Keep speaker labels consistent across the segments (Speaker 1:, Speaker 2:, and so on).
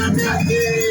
Speaker 1: Thank you.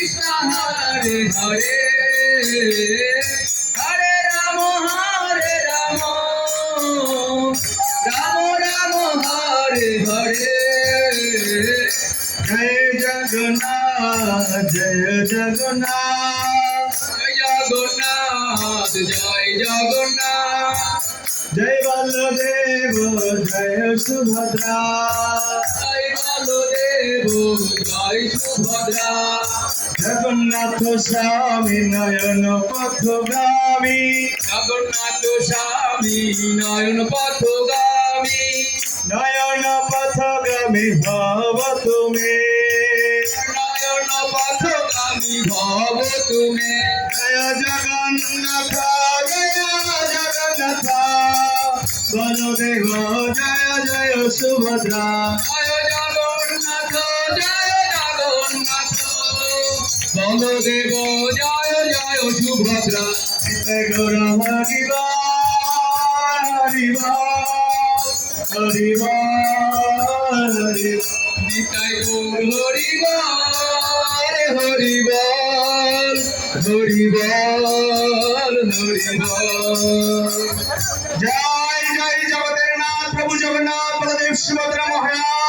Speaker 1: Krishna, Hare Hare, Hare Rama, Hare Rama, Rama Rama, Hare Hare. জয় জগন্নাথ জয় জগন্নাথ জয় জগন্নাথ জয় জগন্নাথ জয় বলদেব জয় সুভদ্রা জয় বলদেব জয় সুভদ্রা জগন্নাথ স্বামী নয়ন পথগামী। জগন্নাথ স্বামী নয়ন পথগামী। নয়ন পথগামী ভব তুমি। নয়ন পথগামী ভব তুমি। জয় জগন্নাথ জয় জগন্নাথ। বলদেব জয় জয় সুভদ্রা। বলদেব জয় জয় সুভদ্রা। গৌর হরিবা হরিবা হরিবা হরি নিতাই গৌর হরিবাল হরিবাল হরিবাল জয় জয় জগতের নাথ, প্রভু জগন্নাথ বলদেব সুভদ্রা মহারানী